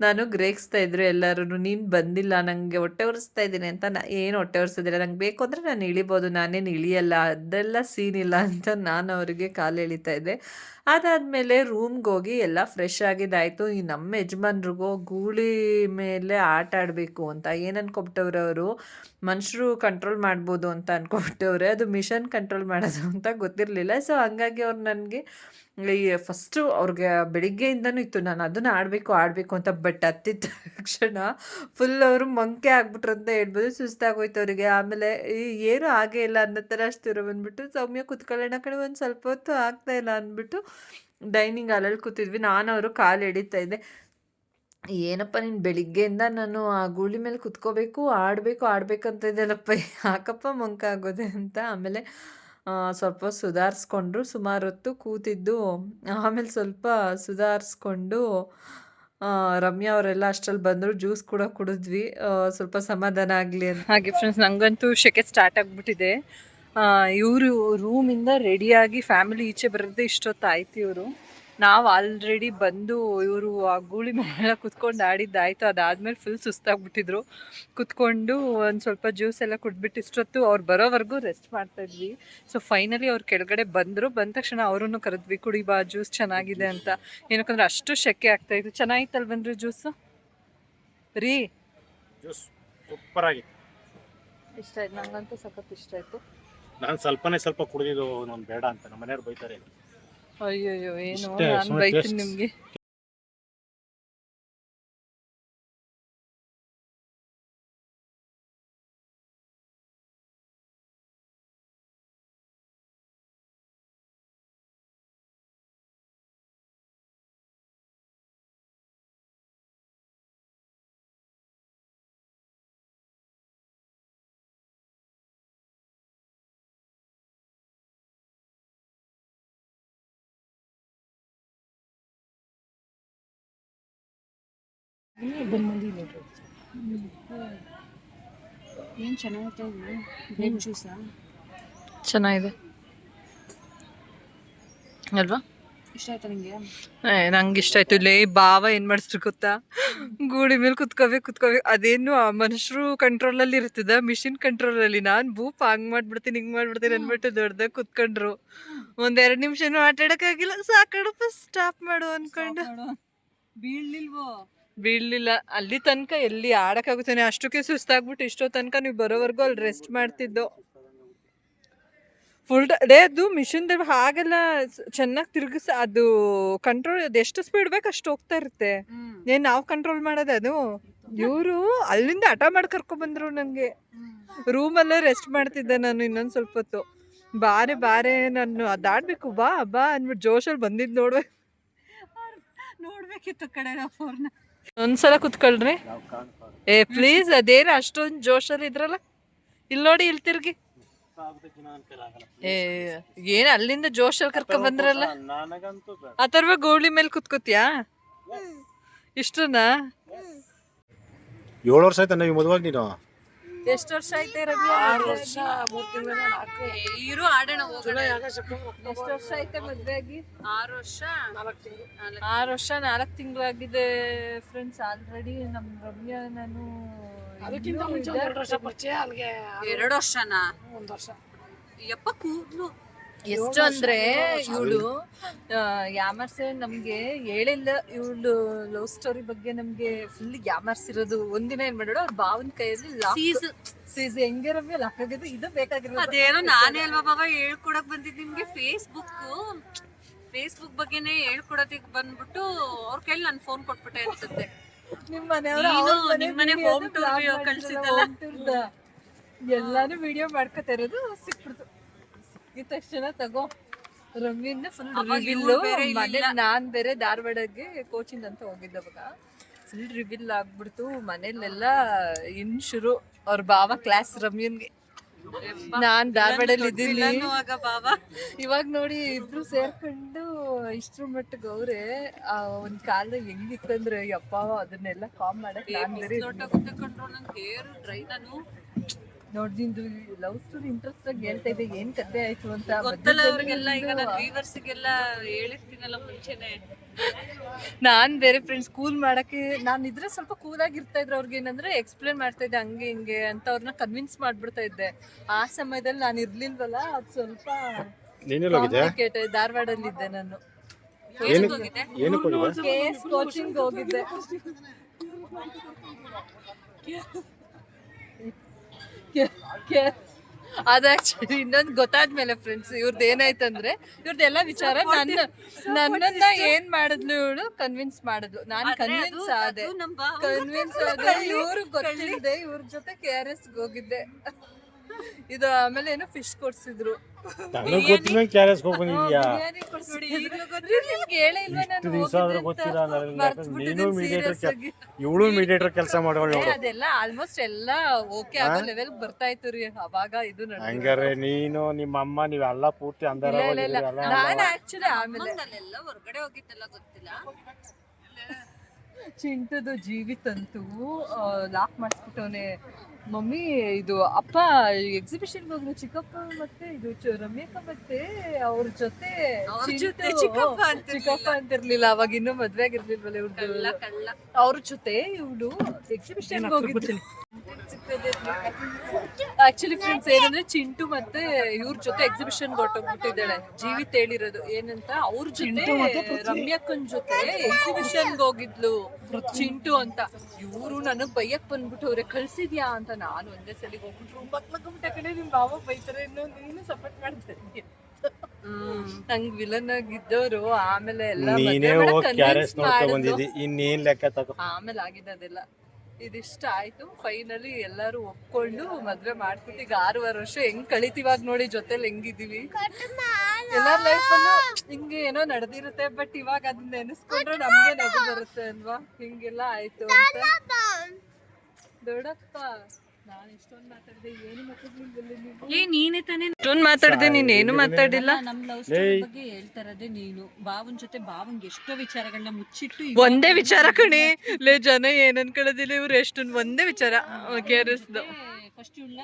ನಾನು ಗ್ರೇಗಿಸ್ತಾ ಇದ್ರು ಎಲ್ಲರೂ ನೀನು ಬಂದಿಲ್ಲ ನನಗೆ ಹೊಟ್ಟೆ ಒರೆಸ್ತಾ ಇದ್ದೀನಿ ಅಂತ ನಾ ಏನು ಹೊಟ್ಟೆ ಒರೆಸಿದ್ರೆ ನಂಗೆ ಬೇಕು ಅಂದರೆ ನಾನು ಇಳಿಬೋದು, ನಾನೇನು ಇಳಿಯಲ್ಲ, ಅದೆಲ್ಲ ಸೀನ್ ಇಲ್ಲ ಅಂತ ನಾನು ಅವರಿಗೆ ಕಾಲು ಎಳಿತಾ ಇದ್ದೆ. ಅದಾದಮೇಲೆ ರೂಮ್ಗೆ ಹೋಗಿ ಎಲ್ಲ ಫ್ರೆಶ್ ಆಗಿದ್ದಾಯಿತು. ಈ ನಮ್ಮ ಯಜಮಾನ್ರಿಗೂ ಗೂಳಿ ಮೇಲೆ ಆಟ ಆಡಬೇಕು ಅಂತ, ಏನು ಅವರು? ಮನುಷ್ಯರು ಕಂಟ್ರೋಲ್ ಮಾಡ್ಬೋದು ಅಂತ ಅನ್ಕೊಬಿಟ್ಟವ್ರೆ ಅದು ಮಿಷನ್ ಕಂಟ್ರೋಲ್ ಮಾಡೋದು ಅಂತ ಗೊತ್ತಿರಲಿಲ್ಲ. ಸೊ ಹಂಗಾಗಿ ಅವ್ರು ನನಗೆ ಈ ಫಸ್ಟು ಅವ್ರಿಗೆ ಬೆಳಿಗ್ಗೆಯಿಂದನೂ ಇತ್ತು. ನಾನು ಅದನ್ನು ಆಡಬೇಕು ಆಡಬೇಕು ಅಂತ ಬಟ್ ಹತ್ತಿದ ತಕ್ಷಣ ಫುಲ್ ಅವರು ಮಂಕೆ ಆಗ್ಬಿಟ್ರು ಅಂತ ಹೇಳ್ಬೋದು. ಸುಸ್ತಾಗೋಯ್ತು ಅವರಿಗೆ. ಆಮೇಲೆ ಏನು ಆಗೇ ಇಲ್ಲ ಅನ್ನೋ ಥರ ಅಷ್ಟು ಬಂದ್ಬಿಟ್ಟು ಸೌಮ್ಯ ಕುತ್ಕೊಳ್ಳೋಣ ಕಡೆ ಒಂದು ಸ್ವಲ್ಪ ಹೊತ್ತು ಆಗ್ತಾ ಇಲ್ಲ ಅಂದ್ಬಿಟ್ಟು ಡೈನಿಂಗ್ ಹಾಲಲ್ಲಿ ಕೂತಿದ್ವಿ. ನಾನು ಅವರು ಕಾಲು ಎಳಿತಾ ಇದ್ದೆ. ಏನಪ್ಪ ನೀನು ಬೆಳಿಗ್ಗೆಯಿಂದ ನಾನು ಆ ಗೂಳಿ ಮೇಲೆ ಕುತ್ಕೋಬೇಕು, ಆಡಬೇಕು, ಆಡಬೇಕಂತ ಇದೆಯಲ್ಲಪ್ಪ ಯಾಕಪ್ಪ ಮಂಕ ಆಗೋದೆ ಅಂತ? ಆಮೇಲೆ ಸ್ವಲ್ಪ ಸುಧಾರಿಸ್ಕೊಂಡ್ರು, ಸುಮಾರು ಹೊತ್ತು ಕೂತಿದ್ದು. ಆಮೇಲೆ ಸ್ವಲ್ಪ ಸುಧಾರಿಸ್ಕೊಂಡು ರಮ್ಯಾ ಅವರೆಲ್ಲ ಅಷ್ಟರಲ್ಲಿ ಬಂದರು, ಜ್ಯೂಸ್ ಕೂಡ ಕುಡಿದ್ವಿ. ಸ್ವಲ್ಪ ಸಮಾಧಾನ ಆಗಲಿ ಅಂತ. ಹಾಗೆ ಫ್ರೆಂಡ್ಸ್ ನನಗಂತೂ ಶೆಕೆ ಸ್ಟಾರ್ಟ್ ಆಗಿಬಿಟ್ಟಿದೆ. ಇವರು ರೂಮಿಂದ ರೆಡಿಯಾಗಿ ಫ್ಯಾಮಿಲಿ ಈಚೆ ಬರೋದೇ ಇಷ್ಟೊತ್ತಾಯ್ತು ಇವರು. ನಾವು ಆಲ್ರೆಡಿ ಬಂದು ಇವರು ಆ ಗೂಳಿ ಮೇಲೆಲ್ಲ ಕುತ್ಕೊಂಡು ಆಡಿದ್ದಾಯ್ತು ಅದಾದ್ಮೇಲೆ ಫುಲ್ ಸುಸ್ತಾಗ್ಬಿಟ್ಟಿದ್ರು. ಕುತ್ಕೊಂಡು ಒಂದು ಸ್ವಲ್ಪ ಜ್ಯೂಸ್ ಎಲ್ಲ ಕುಡ್ಬಿಟ್ಟು ಇಷ್ಟೊತ್ತು ಅವ್ರು ಬರೋವರೆಗೂ ರೆಸ್ಟ್ ಮಾಡ್ತಾ ಇದ್ವಿ. ಸೊ ಫೈನಲಿ ಅವ್ರು ಕೆಳಗಡೆ ಬಂದರು. ಬಂದ ತಕ್ಷಣ ಅವರನ್ನು ಕರೆದ್ವಿ ಕುಡಿ ಬಾ ಜ್ಯೂಸ್ ಚೆನ್ನಾಗಿದೆ ಅಂತ. ಏನಕ್ಕಂದ್ರೆ ಅಷ್ಟು ಶೆಕೆ ಆಗ್ತಾಯಿತ್ತು ಇತ್ತು. ಚೆನ್ನಾಗಿತ್ತಲ್ ಬಂದ್ರಿ ಜ್ಯೂಸು ರೀ. ಜ್ಯೂಸ್ ಸೂಪರ್ ಆಗಿತ್ತು. ಇಷ್ಟ ಆಯ್ತು. ನಂಗಂತೂ ಸಖತ್ ಇಷ್ಟ ಆಯ್ತು. ನಾನು ಸ್ವಲ್ಪನೇ ಸ್ವಲ್ಪ ಕುಡಿದಿದ್ದು ನಾನು ಬೇಡ ಅಂತ. ನಮ್ಮ ಮನೆಯವ್ರು ಬೈತಾರೆ. ಅಯ್ಯಯ್ಯೋ ಏನು ನಾನು ನಾನು ಸುಮ್ನೆ taste. ನಿಮಗೆ ಏನು ಚೆನ್ನಾಗೈತೆ ಗ್ರೇಪ್ ಜ್ಯೂಸಾ? ಚೆನ್ನಾಗಿದೆ. ಅಲ್ವಾ? ಇಷ್ಟ ಆಯ್ತಾ ನಿಂಗೆ? ಏ ನಂಗೆ ಇಷ್ಟ ಆಯ್ತು. ಲೇ ಬಾವ ಏನು ಮಾಡಿಸ್ರು ಗೊತ್ತಾ? ಗೂಡಿ ಮೇಲೆ ಕುತ್ಕೋಬೇಕು ಕುತ್ಕೋಬೇಕು. ಅದೇನು ಆ ಮನುಷ್ಯರು ಕಂಟ್ರೋಲಲ್ಲಿ ಇರ್ತದ ಮಿಷಿನ್ ಕಂಟ್ರೋಲಲ್ಲಿ ನಾನು ಭೂಪ್ ಹಂಗ್ ಮಾಡ್ಬಿಡ್ತೀನಿ ಹಿಂಗ್ ಮಾಡ್ಬಿಡ್ತೀನಿ ಅನ್ಬಿಟ್ಟು ದೊಡ್ಡದಾಗ ಕುತ್ಕೊಂಡ್ರು. ಒಂದ್ ಎರಡ್ ನಿಮಿಷನೂ ಆಟ ಆಡಕ್ಕಾಗಿಲ್ಲ ಸಾಕಡಪ್ಪ ಸ್ಟಾಪ್ ಮಾಡು ಅನ್ಕೊಂಡು. ಬೀಳ್ಲಿಲ್ವೋ? ಬೀಳ್ಲಿಲ್ಲ. ಅಲ್ಲಿ ತನಕ ಎಲ್ಲಿ ಆಡಕ್ಕಾಗುತ್ತಾನೆ ಅಷ್ಟಕ್ಕೆ ಸುಸ್ತಾಗ್ಬಿಟ್ಟು ಇಷ್ಟೋ ತನಕ ನೀವು ಬರೋವರೆಗೂ ಅಲ್ಲಿ ರೆಸ್ಟ್ ಮಾಡ್ತಿದ್ದೋ. ಫುಲ್ ಡೇ ಅದು ಮಿಷಿನ್ ಹಾಗೆಲ್ಲ ಚೆನ್ನಾಗಿ ತಿರುಗಿಸ ಅದು ಕಂಟ್ರೋಲ್ ಅದು ಎಷ್ಟು ಸ್ಪೀಡ್ ಬೇಕು ಅಷ್ಟು ಹೋಗ್ತಾ ಇರುತ್ತೆ. ಏನ್ ನಾವು ಕಂಟ್ರೋಲ್ ಮಾಡೋದು ಅದು? ಇವರು ಅಲ್ಲಿಂದ ಹಠ ಮಾಡಿ ಕರ್ಕೊ ಬಂದ್ರು ನನಗೆ ರೂಮಲ್ಲೇ ರೆಸ್ಟ್ ಮಾಡ್ತಿದ್ದೆ ನಾನು ಇನ್ನೊಂದು ಸ್ವಲ್ಪ ಹೊತ್ತು. ಬಾರೆ ಬಾರೆ ನಾನು ಅದಾಡ್ಬೇಕು ಬಾ ಬಾ ಅಂದ್ಬಿಟ್ಟು ಜೋಶಲ್ಲಿ ಬಂದಿದ್ದು ನೋಡ್ಬೇಕು ನೋಡ್ಬೇಕಿತ್ತು ಕಡೆ ನಾವು ಒಂದ್ಸಲ ಕುತ್ಕೊಳ್ರಿ. ಏ ಪ್ಲೀಸ್ ಅದೇನು ಅಷ್ಟೊಂದು ಜೋಶಲ್ಲಿ ಇದ್ರಲ್ಲ? ಇಲ್ಲಿ ನೋಡಿ ಇಲ್ಲಿ ತಿರ್ಗಿ. ಏ, ಏನ್ ಅಲ್ಲಿಂದ ಜೋಶಲ್ಲಿ ಕರ್ಕೊಂಡ್ ಬಂದ್ರಲ್ಲ? ಆ ಅಥರ್ವ ಗೋಳಿ ಮೇಲೆ ಕುತ್ಕೋತಿಯಾ? ಇಷ್ಟನಾ? ಏಳು ವರ್ಷ ಆಯ್ತಾ ನೀವು ಮದುವಾಗಿ ನೀನು? ಎಷ್ಟು ವರ್ಷ ಐತೆ ರವಿ? ವರ್ಷ ಮೂರ್ ತಿಂಗಳ ನಾಲ್ಕು. ಇರು ಆಡೋಣ ಎಷ್ಟು ವರ್ಷ ಐತೆ ಮದ್ವೆ ಆಗಿ ಆರು ವರ್ಷ? ನಾಲ್ಕು ತಿಂಗಳು. ಆರು ವರ್ಷ ನಾಲ್ಕು ತಿಂಗಳಾಗಿದೆ ಫ್ರೆಂಡ್ಸ್ ಆಲ್ರೆಡಿ ನಮ್ಮ ರವಿಯ ನಾನು ಅದಕ್ಕಿಂತ ಮುಂಚೆ ಇದ್ದೆ. ಎರಡು ವರ್ಷ ಪರಿಚಯ ಅಲ್ಲಿಗೆ ಎರಡು ವರ್ಷನಾ? ಒಂದು ವರ್ಷ. ಯಪ್ಪ ಕೂದ್ಲು. ಎಷ್ಟು ಅಂದ್ರೆ ಇವಳು ಯಾಮರ್ಸೆ ನಮ್ಗೆ ಹೇಳಿಲ್ಲ. ಇವಳು ಲವ್ ಸ್ಟೋರಿ ಬಗ್ಗೆ ನಮ್ಗೆ ಫುಲ್ ಯಾಮರ್ಸಿರೋದು ಒಂದಿನ ಏನ್ ಮಾಡೋಣ ಅವ್ರ ಬಾವನ್ ಕೈಯಲ್ಲಿ ಸೀಸ್ ಸೀಸ್ ಹೆಂಗೆ ರಮ್ಯ? ಲಾಕ್ ಆಗಿದ್ದು ಇದು ಬೇಕಾಗಿರೋದು. ಅದೇನೋ ನಾನೇ ಅಲ್ವಾ ಬಾಬಾ ಹೇಳ್ಕೊಡಕ್ ಬಂದಿದ್ ನಿಮ್ಗೆ? ಫೇಸ್ಬುಕ್ ಫೇಸ್ಬುಕ್ ಬಗ್ಗೆನೆ ಹೇಳ್ಕೊಡೋದಿಕ್ ಬಂದ್ಬಿಟ್ಟು ಅವ್ರ ಕೈಲಿ ನಾನು ಫೋನ್ ಕೊಟ್ಬಿಟ್ಟೆ ಅನ್ಸುತ್ತೆ. ನಿಮ್ಮ ಮನೆಯವ್ರು ಕಳ್ಸಿದ್ದಲ್ಲ? ಎಲ್ಲಾನು ವಿಡಿಯೋ ಮಾಡ್ಕೊತಾ ಇರೋದು ಸಿಕ್ಬಿಡ್ತು. ಸಿಕ್ಕಿದ ತಕ್ಷಣ ತಗೋ. ರಮ್ಯನ್ನ ಫುಲ್ ಅವಾಗ ರಿವಿಲ್ ಇವ್ಳು ಬೇರೆ ಮನೆ. ನಾನ್ ಬೇರೆ ಧಾರವಾಡಗೆ ಕೋಚಿಂಗ್ ಅಂತ ಹೋಗಿದ್ದೆ ಅವಾಗ. ಫುಲ್ ರಿವಿಲ್ ಆಗ್ಬಿಡ್ತು. ಮನೇಲೆಲ್ಲ ಇನ್ ಶುರು. ಅವ್ರ ಬಾವ ಕ್ಲಾಸ್ ರಮ್ಯನ್ಗೆ. ನಾನ್ ಧಾರವಾಡಲ್ಲಿ ಇದ್ದೀನಿ. ಇವಾಗ ನೋಡಿ ಇಬ್ರು ಸೇರ್ಕೊಂಡು ಇಷ್ಟ್ರ ಮಟ್ಟ ಅವ್ರೆ ಆ ಒಂದ್ ಕಾಲ ಹೆಂಗಿತ್ತಂದ್ರೆ ಯಪ್ಪ ಅದನ್ನೆಲ್ಲ ಕಾಮ್ ಮಾಡಕ್ ನೋಡ್ದಿಂದು ಲವ್ ಸ್ಟೋರಿ ಇಂಟ್ರೆಸ್ಟ್ ಆಗಿ ಹೇಳ್ತಾ ಇದ್ದೆ. ಏನ್ ಕತೆ ಆಯ್ತು ಅಂತ ಗೊತ್ತಲ್ಲ ಅವ್ರಿಗೆಲ್ಲ ಈಗ ನಾನು ನಾನು ವ್ಯೂವರ್ಸ್ಗೆಲ್ಲ ಹೇಳಿರ್ತೀನಲ್ಲ ಮುಂಚೆನೆ. ನಾನ್ ಬೇರೆ ಫ್ರೆಂಡ್ಸ್ ಕೂಲ್ ಮಾಡಕ್ಕೆ ನಾನು ಇದ್ರೆ ಸ್ವಲ್ಪ ಕೂಲ್ ಆಗಿರ್ತಾ ಇದ್ರು. ಅವ್ರಿಗೆ ಏನಂದ್ರೆ ಎಕ್ಸ್ಪ್ಲೇನ್ ಮಾಡ್ತಾ ಇದ್ದೆ ಹಂಗೆ ಹಿಂಗೆ ಅಂತ ಅವ್ರನ್ನ ಕನ್ವಿನ್ಸ್ ಮಾಡ್ಬಿಡ್ತಾ ಇದ್ದೆ. ಆ ಸಮಯದಲ್ಲಿ ನಾನು ಇರ್ಲಿಲ್ವಲ್ಲ ಅದು ಸ್ವಲ್ಪ ನೀನೆಲ್ಲ ಹೋಗಿದ್ದೆ complicated. ಧಾರವಾಡಲ್ಲಿ ಇದ್ದೆ ನಾನು. ಕೋಚಿಂಗ್ ಹೋಗಿದ್ದೆ. ಅದು ಆಕ್ಚುಲಿ ಇನ್ನೊಂದು ಗೊತ್ತಾದ್ಮೇಲೆ ಫ್ರೆಂಡ್ಸ್ ಇವ್ರದ್ದು ಏನಾಯ್ತಂದ್ರೆ ಇವ್ರದ್ದೆಲ್ಲ ವಿಚಾರ ನನ್ನ ನನ್ನನ್ನ ಏನ್ ಮಾಡಿದ್ಲು ಇವಳು? ಕನ್ವಿನ್ಸ್ ಮಾಡಿದ್ಲು. ನಾನ್ ಕನ್ವಿನ್ಸ್ ಆದೆ. ಕನ್ವಿನ್ಸ್ ಆದ್ರೆ ಇವ್ರು ಗೊತ್ತಿಲ್ಲದೆ ಇವ್ರ ಜೊತೆ ಕೆ ಆರ್ ಎಸ್ ಹೋಗಿದ್ದೆ. ಇದು ಆಮೇಲೆ ಏನೋ ಫಿಶ್ ಕೊಡ್ಸಿದ್ರು. ನನಗೆ ಗೊತ್ತಿಲ್ಲ ಕ್ಯಾರೆಸ್ ಹೋಗಿ ಬಂದಿದ್ಯಾ ಬಿರಿಯಾನಿ ಕೊಡ್ಸಿದ್ರು ನಿಮ್ಗೆ ಹೇಳೇ ಇಲ್ವಾ ನಾನು ಇಷ್ಟು ದಿವಸ ಆದ್ರೂ ಹೋಗಿದ್ದೆ ಗೊತ್ತಿಲ್ಲ ನನಗೆ. ನೀನು mediator ಇವಳು ಮೀಡಿಯೇಟರ್ ಕೆಲಸ ಮಾಡೋಳು ಅದೆಲ್ಲ ಆಲ್ಮೋಸ್ಟ್ ಎಲ್ಲ ಓಕೆ ಆಗೋ ಲೆವೆಲ್ ಬರ್ತಾ ಇತ್ತು ರೀ ಅವಾಗ ಇದು. ಹಂಗಾರೆ ನೀನು ನಿಮ್ಮ ಅಮ್ಮ ನೀವೆಲ್ಲ ಪೂರ್ತಿ ಅಂದಾರ ಇಲ್ಲ, ಇಲ್ಲ, ಇಲ್ಲ. ನಾನು ಆಕ್ಚುಲಿ ಆಮೇಲೆ ಹೊರಗಡೆ ಹೋಗಿದ್ದೆಲ್ಲ ಗೊತ್ತಿಲ್ಲ. ಚಿಂಟದು ಜೀವಿತಂತೂ ಲಾಕ್ ಮಾಡಿಸ್ಬಿಟ್ಟವನೆ. ಮಮ್ಮಿ ಇದು ಅಪ್ಪ ಎಕ್ಸಿಬಿಷನ್ಗೆ ಹೋದ್ರು ಚಿಕ್ಕಪ್ಪ ಮತ್ತೆ ಇದು ರಮ್ಯಕ ರಮ್ಯಕ್ಕ ಮತ್ತೆ ಅವ್ರ ಜೊತೆ ಚಿಕ್ಕಪ್ಪ. ಚಿಕ್ಕಪ್ಪ ಅಂತಿರ್ಲಿಲ್ಲ. ಅವಾಗ ಇನ್ನೂ ಮದ್ವೆ ಆಗಿರ್ಲಿಲ್ವಲ್ಲ ಇವ್ರದ್ದು ಅವ್ರ ಜೊತೆ ಇವಳು ಎಕ್ಸಿಬಿಷನ್ ಹೋಗಿದ್ದು ಆಕ್ಚುಲಿ ಫ್ರೆಂಡ್ಸ್ ಏನಂದ್ರೆ ಚಿಂಟು ಮತ್ತೆ ಇವ್ರ ಜೊತೆ ಎಕ್ಸಿಬಿಷನ್ ಹೊಟ್ಟೋಗ್ಬಿಟ್ಟಿದ್ದಾಳೆ ಜೀವಿತ್ ಹೇಳಿರೋದು ಏನಂತ ಅವ್ರ ಜೊತೆ ರಮ್ಯಕ್ಕನ್ ಜೊತೆ ಎಕ್ಸಿಬಿಷನ್ ಹೋಗಿದ್ಲು. ಚಿಂಟು ಅಂತ. ಇವ್ರು ನನಗ್ ಬೈಯಕ್ ಬಂದ್ಬಿಟ್ಟು ಅವ್ರೆ ಕಳ್ಸಿದ್ಯಾ? ಅಂತ ನಾನು ಒಂದೇ ಸಲಿಗೆ ಹೋಗ್ಬಿಟ್ರು. ಕಡೆ ನಿಮ್ ಬಾವ ಬೈತಾರೆ ಇನ್ನು ನೀನು ಸಪೋರ್ಟ್ ಮಾಡ್ತೀನಿ ನಂಗ್ ವಿಲನ್ ಆಗಿದ್ದವ್ರು ಆಮೇಲೆ ಎಲ್ಲ ಆಮೇಲೆ ಆಗಿದೆ ಅದೆಲ್ಲ ಇದಿಷ್ಟ ಆಯ್ತು. ಫೈನಲಿ ಎಲ್ಲರೂ ಒಪ್ಕೊಂಡು ಮದ್ವೆ ಮಾಡ್ಬಿಟ್ಟು ಈಗ ಆರೂವರೆ ವರ್ಷ ಹೆಂಗ್ ಕಳಿತೀವಾಗ ನೋಡಿ ಜೊತೆಲಿ ಹೆಂಗಿದೀವಿ ಎಲ್ಲಾರ ಲೈಫ್ ಅಲ್ಲೂ ಹಿಂಗೆ ಏನೋ ನಡೆದಿರುತ್ತೆ ಬಟ್ ಇವಾಗ ಅದನ್ನ ನೆನೆಸ್ಕೊಂಡ್ರೆ ನಮ್ಗೆ ನಗು ಬರುತ್ತೆ ಅಲ್ವಾ? ಹಿಂಗೆಲ್ಲ ಆಯ್ತು ಅಂತ. ದೊಡ್ಡಪ್ಪ. ನಾನು ಇಷ್ಟೊಂದು ಮಾತಾಡಿದೆ ಏನು ಮಾತಾಡ್ಲಿಲ್ವಲ್ಲ ನೀವು? ಏ ನೀನೇ ತಾನೇ ಇಷ್ಟೊಂದು ಮಾತಾಡ್ದೆ ನೀನ್ ಏನು ಮಾತಾಡಿಲ್ಲ? ನಮ್ ಲವ್ ಸ್ಟೋರಿ ಬಗ್ಗೆ ಹೇಳ್ತಾ ಇರೋದೇ ನೀನು. ಬಾವನ್ ಜೊತೆ ಬಾವಂಗೆ ಎಷ್ಟೋ ವಿಚಾರಗಳನ್ನ ಮುಚ್ಚಿಟ್ಟು ಒಂದೇ ವಿಚಾರ ಕಣೆ. ಲೇ ಜನ ಏನ್ ಅನ್ಕೊಳ್ಳೋದಿಲ್ಲ ಇವ್ರು ಎಷ್ಟೊಂದ್ ಒಂದೇ ವಿಚಾರ. ಕೇರಿಸ್ದು ಫಸ್ಟ್ ಇವಳ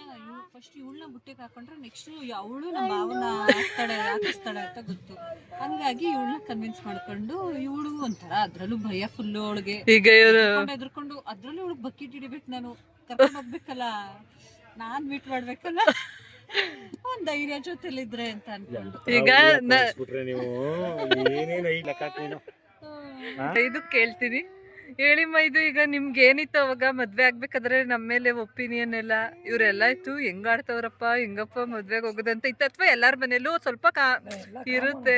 ಫಸ್ಟ್ ಇವಳನ್ನ ಬುಟ್ಟಿಗೆ ಹಾಕೊಂಡ್ರೆ ನೆಕ್ಸ್ಟ್ ಅವಳು ನಮ್ಮ ಭಾವನ ಹಾಕ್ತಾಳೆ ಹಾಕಿಸ್ತಾಳೆ ಅಂತ ಗೊತ್ತು. ಹಂಗಾಗಿ ಇವಳನ್ನ ಕನ್ವಿನ್ಸ್ ಮಾಡ್ಕೊಂಡು ಇವಳು ಒಂಥರ ಅದ್ರಲ್ಲೂ ಭಯ ಫುಲ್ ಅವಳಿಗೆ. ಈಗ ಇವ್ರು ಎದ್ರಕೊಂಡು ಅದ್ರಲ್ಲೂ ಇವಳಿಗೆ ಬಕೆಟ್ ಹಿಡಿಬೇಕು ನಾನು. ಕರ್ಕೊಂಡು ಹೋಗ್ಬೇಕಲ್ಲ? ನಾನ್ ಮೀಟ್ ಮಾಡ್ಬೇಕಲ್ಲ? ಒಂದ್ ಧೈರ್ಯ ಜೊತೆಲಿದ್ರೆ ಅಂತ ಅನ್ಕೊಂಡು. ಈಗ ನ- ಬಿಟ್ರೆ ನೀವು ಏನೇನು ಐದು ಲೆಕ್ಕ ಹಾಕಿ ನೀನು ಇದು ಕೇಳ್ತೀನಿ. ಹೇಳಿಮ್ಮ ಇದು ಈಗ ನಿಮ್ಗೆ ಏನಿತ್ತು ಅವಾಗ ಮದ್ವೆ ಆಗ್ಬೇಕಾದ್ರೆ ನಮ್ಮ ಮೇಲೆ ಒಪಿನಿಯನ್ ಎಲ್ಲ? ಇವರೆಲ್ಲ ಇತ್ತು ಹೆಂಗ್ ಆಡ್ತವ್ರಪ್ಪ ಹೆಂಗಪ್ಪ ಮದ್ವೆಗೆ ಹೋಗುದಂತ? ಇತ್ತು ಅಥವಾ ಎಲ್ಲಾರ ಮನೇಲೂ ಸ್ವಲ್ಪ ಕಾ ಇರುತ್ತೆ.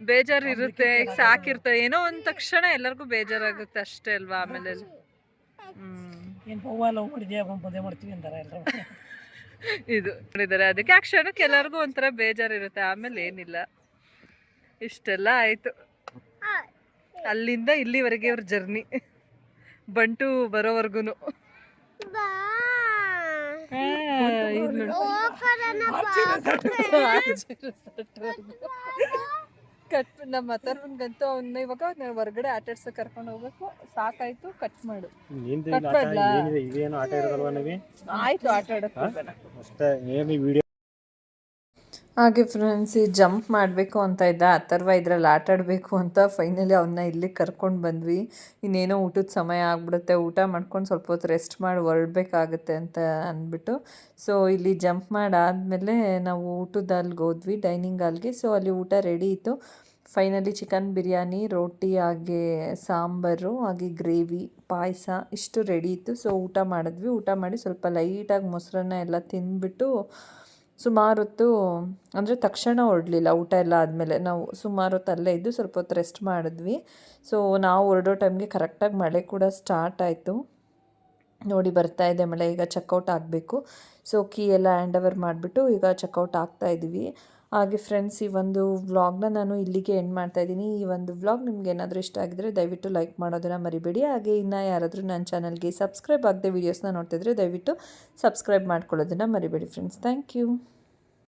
ಬೇಜಾರ್ ಇರುತ್ತೆ ಈಗ ಸಾಕಿರ್ತಾರೆ ಏನೋ ಒಂದ್ ತಕ್ಷಣ ಎಲ್ಲರಿಗೂ ಬೇಜಾರಾಗುತ್ತೆ ಅಷ್ಟೇ ಅಲ್ವಾ ಆಮೇಲೆ ಹ್ಮ್. ಏನ್ ಪವ್ವ ಲವ್ ಮಾಡಿದ್ಯಾ ಮದುವೆ ಮಾಡ್ತೀವಿ ಅಂತಾರೆ ಎಲ್ಲರೂ. ಇದು ನೋಡಿದ್ದಾರೆ ಅದಕ್ಕೆ ಆ ಕ್ಷಣಕ್ಕೆ ಎಲ್ಲರಿಗೂ ಒಂಥರ ಬೇಜಾರಿರುತ್ತೆ ಆಮೇಲೆ ಏನಿಲ್ಲ. ಇಷ್ಟೆಲ್ಲ ಆಯಿತು. ಅಲ್ಲಿಂದ ಇಲ್ಲಿವರೆಗೆ ಅವ್ರ ಜರ್ನಿ. ಬಂಟು ಬರೋವರ್ಗು. ಕಟ್ ನಮ್ಮ ಅಥರ್ವನ್ಗಂತೂ ಅವನ್ನ ಇವಾಗ ನಾನು ಹೊರಗಡೆ ಆಟ ಆಡ್ಸಕ್ ಕರ್ಕೊಂಡು ಹೋಗ್ಬೇಕು ಸಾಕಾಯ್ತು ಕಟ್ ಮಾಡು ಕಟ್ ಮಾಡ್ಲಾ? ಆಟ ಇರೋದಲ್ವಾ ನವಿ ಆಯ್ತು ಆಟ ಆಡಕ್? ಹೋಗೋಣ. ಅಷ್ಟೇ ಏನು ವಿಡಿಯೋ ಹಾಗೆ ಫ್ರೆಂಡ್ಸ್, ಈ ಜಂಪ್ ಮಾಡಬೇಕು ಅಂತ ಇದ್ದ ಅಥರ್ವ ಇದ್ರಲ್ಲಿ ಆಟ ಆಡಬೇಕು ಅಂತ ಫೈನಲಿ ಅವನ್ನ ಇಲ್ಲಿ ಕರ್ಕೊಂಡು ಬಂದ್ವಿ. ಇನ್ನೇನೋ ಊಟದ ಸಮಯ ಆಗ್ಬಿಡುತ್ತೆ, ಊಟ ಮಾಡ್ಕೊಂಡು ಸ್ವಲ್ಪ ಹೊತ್ತು ರೆಸ್ಟ್ ಮಾಡಿ, ಹೊರಡ್ಬೇಕಾಗತ್ತೆ ಅಂತ ಅಂದ್ಬಿಟ್ಟು. ಸೊ ಇಲ್ಲಿ ಜಂಪ್ ಮಾಡಾದಮೇಲೆ ನಾವು ಊಟದ ಅಲ್ಲಿಗೆ ಹೋದ್ವಿ ಡೈನಿಂಗ್ ಹಾಲ್ಗೆ ಸೊ ಅಲ್ಲಿ ಊಟ ರೆಡಿ ಇತ್ತು. ಫೈನಲಿ ಚಿಕನ್ ಬಿರಿಯಾನಿ, ರೋಟಿ, ಹಾಗೆ ಸಾಂಬಾರು, ಹಾಗೆ ಗ್ರೇವಿ ಪಾಯಸ ಇಷ್ಟು ರೆಡಿ ಇತ್ತು. ಸೊ ಊಟ ಮಾಡಿದ್ವಿ. ಊಟ ಮಾಡಿ ಸ್ವಲ್ಪ ಲೈಟಾಗಿ ಮೊಸರನ್ನ ಎಲ್ಲ ತಿಂದ್ಬಿಟ್ಟು ಸುಮಾರು ಹೊತ್ತು, ಅಂದರೆ ತಕ್ಷಣ ಹೊರಡಲಿಲ್ಲ, ಊಟ ಎಲ್ಲ ಆದಮೇಲೆ. ನಾವು ಸುಮಾರು ಹೊತ್ತು ಅಲ್ಲೇ ಇದ್ದು ಸ್ವಲ್ಪ ಹೊತ್ತು ರೆಸ್ಟ್ ಮಾಡಿದ್ವಿ. ಸೊ ನಾವು ಹೊರಡೋ ಟೈಮ್ಗೆ ಕರೆಕ್ಟಾಗಿ ಮಳೆ ಕೂಡ ಸ್ಟಾರ್ಟ್ ಆಯಿತು. ನೋಡಿ, ಬರ್ತಾ ಇದೆ ಮಳೆ, ಈಗ ಚೆಕ್ಔಟ್ ಆಗಬೇಕು. ಸೊ ಕೀ ಎಲ್ಲ ಹ್ಯಾಂಡ್ ಓವರ್ ಮಾಡಿಬಿಟ್ಟು ಈಗ ಚೆಕ್ಔಟ್ ಆಗ್ತಾ ಇದ್ದೀವಿ. ಹಾಗೆ ಫ್ರೆಂಡ್ಸ್ ಈ ಒಂದು ವ್ಲಾಗ್ನ ನಾನು ಇಲ್ಲಿಗೆ ಎಂಡ್ ಮಾಡ್ತಾ ಇದ್ದೀನಿ. ಈ ಒಂದು ವ್ಲಾಗ್ ನಿಮ್ಗೆ ಏನಾದರೂ ಇಷ್ಟ ಆಗಿದ್ರೆ ದಯವಿಟ್ಟು ಲೈಕ್ ಮಾಡೋದನ್ನು ಮರಿಬೇಡಿ. ಹಾಗೆ ಇನ್ನು ಯಾರಾದರೂ ನನ್ನ ಚಾನಲ್ಗೆ ಸಬ್ಸ್ಕ್ರೈಬ್ ಆಗದೆ ವೀಡಿಯೋಸ್ನ ನೋಡ್ತಿದ್ರೆ ದಯವಿಟ್ಟು ಸಬ್ಸ್ಕ್ರೈಬ್ ಮಾಡ್ಕೊಳ್ಳೋದನ್ನು ಮರಿಬೇಡಿ ಫ್ರೆಂಡ್ಸ್ ಥ್ಯಾಂಕ್ ಯು